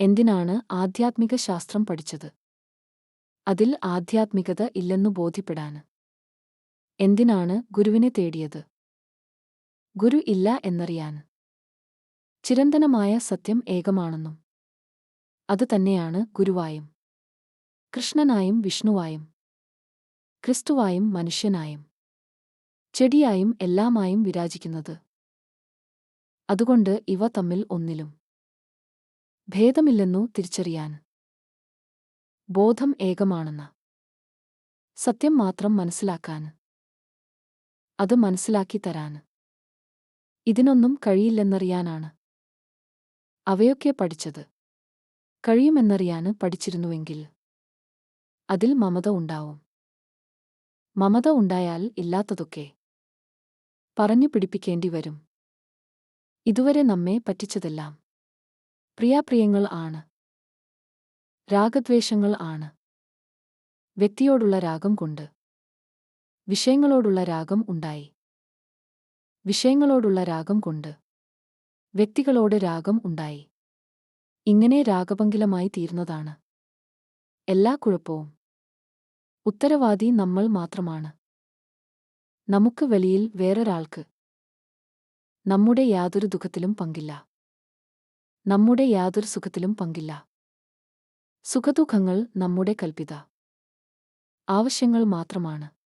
എന്തിനാണ് ആധ്യാത്മിക ശാസ്ത്രം പഠിച്ചത്? അതിൽ ആധ്യാത്മികത ഇല്ലെന്നു ബോധ്യപ്പെടാന് എന്തിനാണ് ഗുരുവിനെ തേടിയത്? ഗുരു ഇല്ല എന്നറിയാൻ. ചിരന്തനമായ സത്യം ഏകമാണെന്നും. അത് തന്നെയാണ് ഗുരുവായും. കൃഷ്ണനായും വിഷ്ണുവായും. ക്രിസ്തുവായും മനുഷ്യനായും. ചെടിയായും എല്ലാമായും വിരാജിക്കുന്നത്. അതുകൊണ്ട് ഇവ തമ്മിൽ ഒന്നിലും. ഭേദമില്ലെന്നു തിരിച്ചറിയാൻ. ബോധം ഏകമാണെന്ന്. സത്യം മാത്രം മനസ്സിലാക്കാൻ. അത് മനസ്സിലാക്കി തരാൻ. ഇതിനൊന്നും കഴിയില്ലെന്നറിയാനാണ്. അവയൊക്കെ പഠിച്ചത്. കഴിയുമെന്നറിയാന് പഠിച്ചിരുന്നുവെങ്കിൽ. അതിൽ മമത ഉണ്ടാവും. മമത ഉണ്ടായാൽ ഇല്ലാത്തതൊക്കെ. പറഞ്ഞു പിടിപ്പിക്കേണ്ടി വരും. ഇതുവരെ നമ്മെ പറ്റിച്ചതെല്ലാം. പ്രിയാപ്രിയങ്ങൾ ആണ്. രാഗദ്വേഷങ്ങൾ ആണ്. വ്യക്തിയോടുള്ള രാഗം കൊണ്ട്. വിഷയങ്ങളോടുള്ള രാഗം ഉണ്ടായി. വിഷയങ്ങളോടുള്ള രാഗം കൊണ്ട്. വ്യക്തികളോട് രാഗം ഉണ്ടായി. ഇങ്ങനെ രാഗപങ്കിലമായി തീർന്നതാണ്. എല്ലാ കുഴപ്പവും. ഉത്തരവാദി നമ്മൾ മാത്രമാണ്. നമുക്ക് വെളിയിൽ വേറൊരാൾക്ക്. നമ്മുടെ യാതൊരു ദുഃഖത്തിലും പങ്കില്ല. നമ്മുടെ യാതൊരു സുഖത്തിലും പങ്കില്ല. സുഖദുഃഖങ്ങൾ നമ്മുടെ കൽപ്പിത. ആവശ്യങ്ങൾ മാത്രമാണ്.